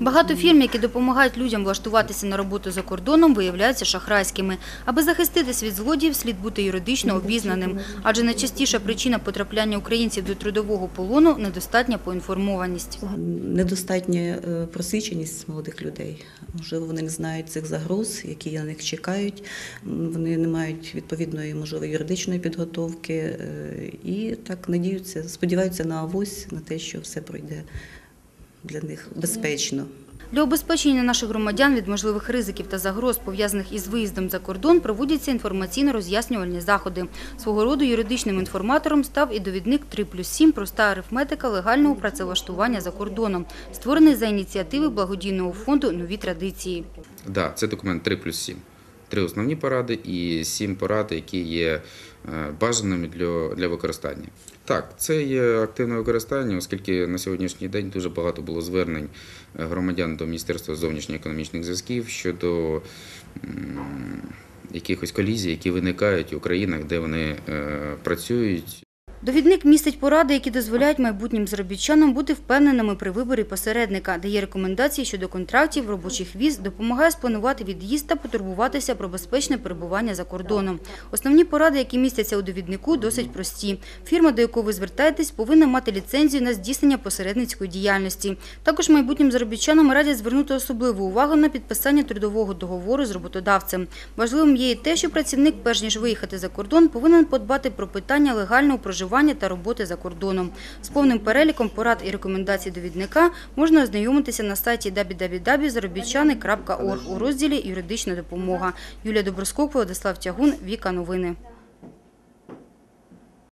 Багато фірм, які допомагають людям влаштуватися на роботу за кордоном, виявляються шахрайськими. Аби захиститись від злодіїв, слід бути юридично обізнаним. Адже найчастіша причина потрапляння українців до трудового полону – недостатня поінформованість. Недостатня е, просвіченість молодих людей. Можливо, вони не знають цих загроз, які на них чекають. Вони не мають відповідної, можливо, юридичної підготовки е, і так надіються, сподіваються на авось, на те, що все пройде для них безпечно. Для убезпечення наших громадян від можливих ризиків та загроз, пов'язаних із виїздом за кордон, проводяться інформаційно-роз'яснювальні заходи. Свого роду юридичним інформатором став і довідник 3 плюс 7 «Проста арифметика легального працевлаштування за кордоном», створений за ініціативи благодійного фонду «Нові традиції». Да, це документ 3 плюс 7. Три основні поради і сім порад, які є е, бажаними для, для використання. Так, це є активне використання, оскільки на сьогоднішній день дуже багато було звернень е, громадян до Міністерства зовнішньоекономічних зв'язків щодо якихось колізій, які виникають у країнах, де вони е, працюють. Довідник містить поради, які дозволяють майбутнім заробітчанам бути впевненими при виборі посередника, дає рекомендації щодо контрактів, робочих віз, допомагає спланувати від'їзд та потурбуватися про безпечне перебування за кордоном. Основні поради, які містяться у довіднику, досить прості. Фірма, до якої ви звертаєтесь, повинна мати ліцензію на здійснення посередницької діяльності. Також майбутнім заробітчанам радять звернути особливу увагу на підписання трудового договору з роботодавцем. Важливим є і те, що працівник, перш ніж виїхати за кордон, повинен подбати про питання легального проживання та роботи за кордоном. З повним переліком порад і рекомендацій довідника можна ознайомитися на сайті www.заробітчани.org у розділі «Юридична допомога». Юлія Доброскок, Владислав Тягун, Віка Новини.